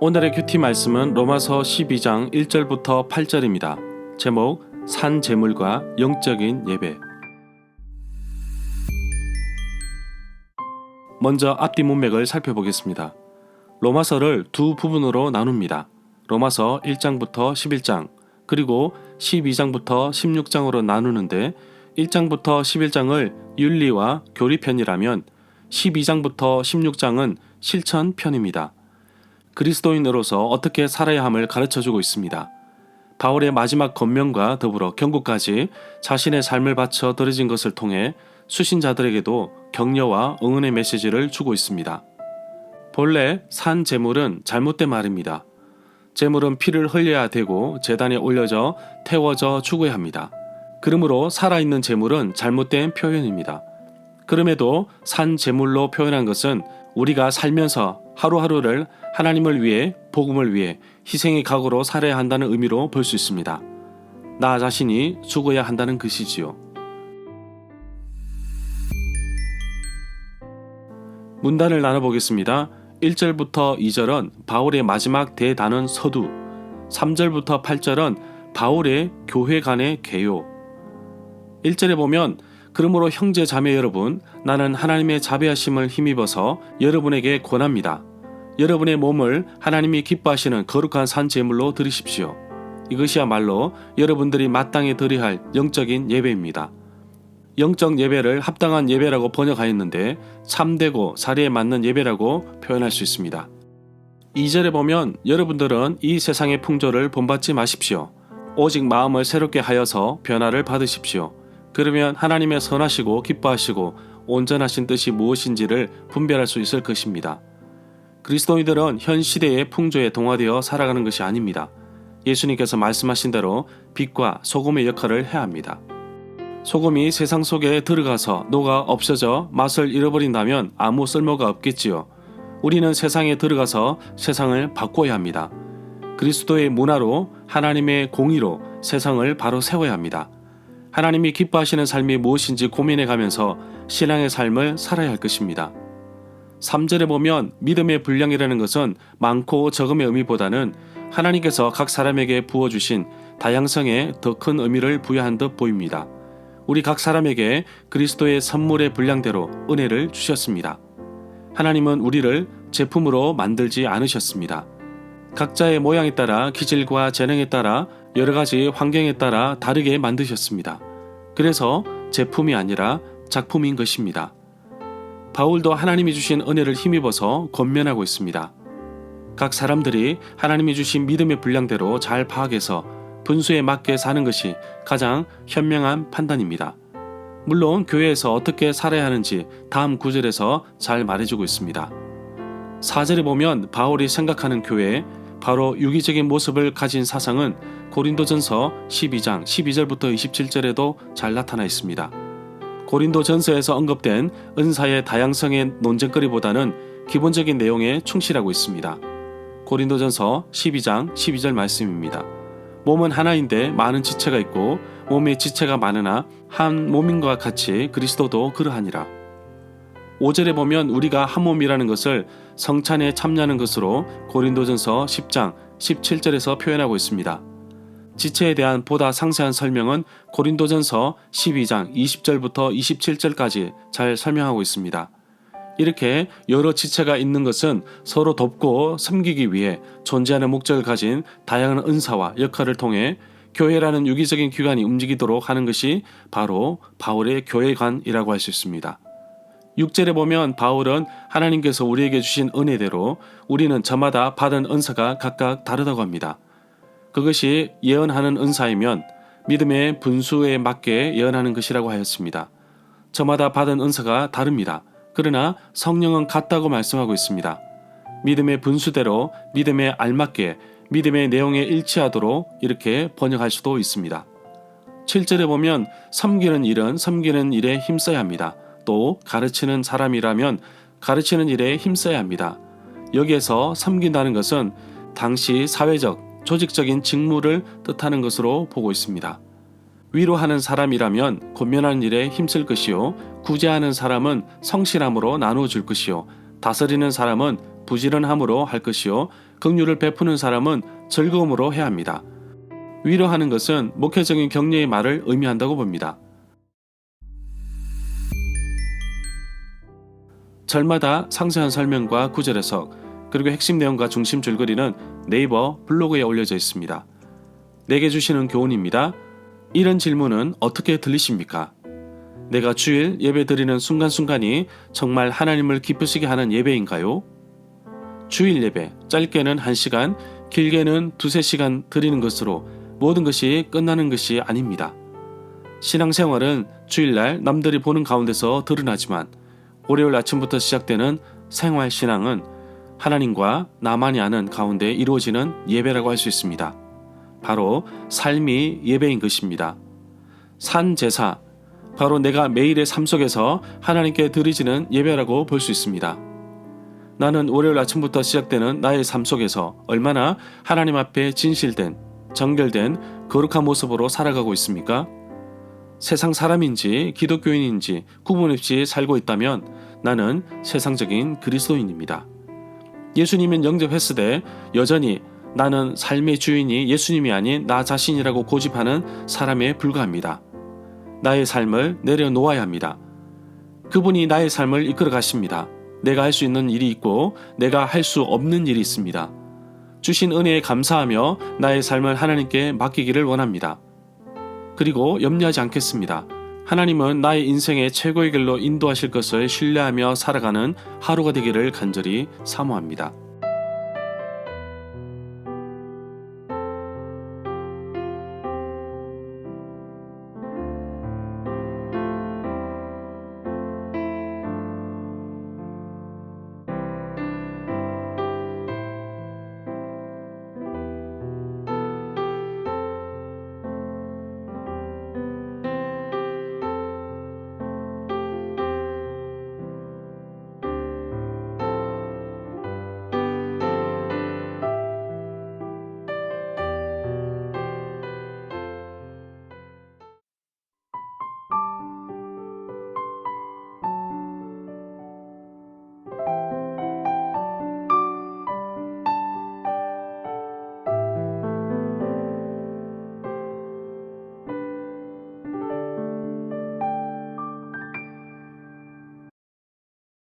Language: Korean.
오늘의 큐티 말씀은 로마서 12장 1절부터 8절입니다. 제목 산 제물과 영적인 예배. 먼저 앞뒤 문맥을 살펴보겠습니다. 로마서를 두 부분으로 나눕니다. 로마서 1장부터 11장, 그리고 12장부터 16장으로 나누는데 1장부터 11장을 윤리와 교리편이라면 12장부터 16장은 실천편입니다. 그리스도인으로서 어떻게 살아야 함을 가르쳐 주고 있습니다. 바울의 마지막 권면과 더불어 경고까지 자신의 삶을 바쳐 드려진 것을 통해 수신자들에게도 격려와 응원의 메시지를 주고 있습니다. 본래 산 제물은 잘못된 말입니다. 제물은 피를 흘려야 되고 재단에 올려져 태워져 죽어야 합니다. 그러므로 살아있는 제물은 잘못된 표현입니다. 그럼에도 산 제물로 표현한 것은 우리가 살면서 하루하루를 하나님을 위해 복음을 위해 희생의 각오로 살아야 한다는 의미로 볼 수 있습니다. 나 자신이 죽어야 한다는 것이지요. 문단을 나눠보겠습니다. 1절부터 2절은 바울의 마지막 대단원 서두, 3절부터 8절은 바울의 교회 간의 개요. 1절에 보면 그러므로 형제 자매 여러분 나는 하나님의 자비하심을 힘입어서 여러분에게 권합니다. 여러분의 몸을 하나님이 기뻐하시는 거룩한 산 제물로 드리십시오. 이것이야말로 여러분들이 마땅히 드려야 할 영적인 예배입니다. 영적 예배를 합당한 예배라고 번역하였는데 참되고 사리에 맞는 예배라고 표현할 수 있습니다. 2절에 보면 여러분들은 이 세상의 풍조를 본받지 마십시오. 오직 마음을 새롭게 하여서 변화를 받으십시오. 그러면 하나님의 선하시고 기뻐하시고 온전하신 뜻이 무엇인지를 분별할 수 있을 것입니다. 그리스도인들은 현 시대의 풍조에 동화되어 살아가는 것이 아닙니다. 예수님께서 말씀하신 대로 빛과 소금의 역할을 해야 합니다. 소금이 세상 속에 들어가서 녹아 없어져 맛을 잃어버린다면 아무 쓸모가 없겠지요. 우리는 세상에 들어가서 세상을 바꿔야 합니다. 그리스도의 문화로 하나님의 공의로 세상을 바로 세워야 합니다. 하나님이 기뻐하시는 삶이 무엇인지 고민해 가면서 신앙의 삶을 살아야 할 것입니다. 3절에 보면 믿음의 분량이라는 것은 많고 적음의 의미보다는 하나님께서 각 사람에게 부어주신 다양성에 더 큰 의미를 부여한 듯 보입니다. 우리 각 사람에게 그리스도의 선물의 분량대로 은혜를 주셨습니다. 하나님은 우리를 제품으로 만들지 않으셨습니다. 각자의 모양에 따라 기질과 재능에 따라 여러 가지 환경에 따라 다르게 만드셨습니다. 그래서 제품이 아니라 작품인 것입니다. 바울도 하나님이 주신 은혜를 힘입어서 권면하고 있습니다. 각 사람들이 하나님이 주신 믿음의 분량대로 잘 파악해서 분수에 맞게 사는 것이 가장 현명한 판단입니다. 물론 교회에서 어떻게 살아야 하는지 다음 구절에서 잘 말해주고 있습니다. 4절에 보면 바울이 생각하는 교회, 바로 유기적인 모습을 가진 사상은 고린도전서 12장 12절부터 27절에도 잘 나타나 있습니다. 고린도전서에서 언급된 은사의 다양성의 논쟁거리보다는 기본적인 내용에 충실하고 있습니다. 고린도전서 12장 12절 말씀입니다. 몸은 하나인데 많은 지체가 있고 몸에 지체가 많으나 한 몸인과 같이 그리스도도 그러하니라. 5절에 보면 우리가 한 몸이라는 것을 성찬에 참여하는 것으로 고린도전서 10장 17절에서 표현하고 있습니다. 지체에 대한 보다 상세한 설명은 고린도전서 12장 20절부터 27절까지 잘 설명하고 있습니다. 이렇게 여러 지체가 있는 것은 서로 돕고 섬기기 위해 존재하는 목적을 가진 다양한 은사와 역할을 통해 교회라는 유기적인 기관이 움직이도록 하는 것이 바로 바울의 교회관이라고 할 수 있습니다. 6절에 보면 바울은 하나님께서 우리에게 주신 은혜대로 우리는 저마다 받은 은사가 각각 다르다고 합니다. 그것이 예언하는 은사이면 믿음의 분수에 맞게 예언하는 것이라고 하였습니다. 저마다 받은 은사가 다릅니다. 그러나 성령은 같다고 말씀하고 있습니다. 믿음의 분수대로 믿음에 알맞게 믿음의 내용에 일치하도록 이렇게 번역할 수도 있습니다. 7절에 보면 섬기는 일은 섬기는 일에 힘써야 합니다. 또 가르치는 사람이라면 가르치는 일에 힘써야 합니다. 여기에서 섬긴다는 것은 당시 사회적, 조직적인 직무를 뜻하는 것으로 보고 있습니다. 위로하는 사람이라면 권면하는 일에 힘쓸 것이요 구제하는 사람은 성실함으로 나누어 줄 것이요 다스리는 사람은 부지런함으로 할 것이요 긍휼을 베푸는 사람은 즐거움으로 해야 합니다. 위로하는 것은 목회적인 격려의 말을 의미한다고 봅니다. 절마다 상세한 설명과 구절 해석 그리고 핵심 내용과 중심 줄거리는 네이버 블로그에 올려져 있습니다. 내게 주시는 교훈입니다. 이런 질문은 어떻게 들리십니까? 내가 주일 예배 드리는 순간순간이 정말 하나님을 기쁘시게 하는 예배인가요? 주일 예배, 짧게는 1시간, 길게는 두세 시간 드리는 것으로 모든 것이 끝나는 것이 아닙니다. 신앙생활은 주일날 남들이 보는 가운데서 드러나지만 월요일 아침부터 시작되는 생활 신앙은 하나님과 나만이 아는 가운데 이루어지는 예배라고 할 수 있습니다. 바로 삶이 예배인 것입니다. 산 제사, 바로 내가 매일의 삶 속에서 하나님께 드리지는 예배라고 볼 수 있습니다. 나는 월요일 아침부터 시작되는 나의 삶 속에서 얼마나 하나님 앞에 진실된, 정결된, 거룩한 모습으로 살아가고 있습니까? 세상 사람인지 기독교인인지 구분 없이 살고 있다면 나는 세상적인 그리스도인입니다. 예수님은 영접했을 때 여전히 나는 삶의 주인이 예수님이 아닌 나 자신이라고 고집하는 사람에 불과합니다. 나의 삶을 내려놓아야 합니다. 그분이 나의 삶을 이끌어 가십니다. 내가 할 수 있는 일이 있고 내가 할 수 없는 일이 있습니다. 주신 은혜에 감사하며 나의 삶을 하나님께 맡기기를 원합니다. 그리고 염려하지 않겠습니다. 하나님은 나의 인생의 최고의 길로 인도하실 것을 신뢰하며 살아가는 하루가 되기를 간절히 사모합니다.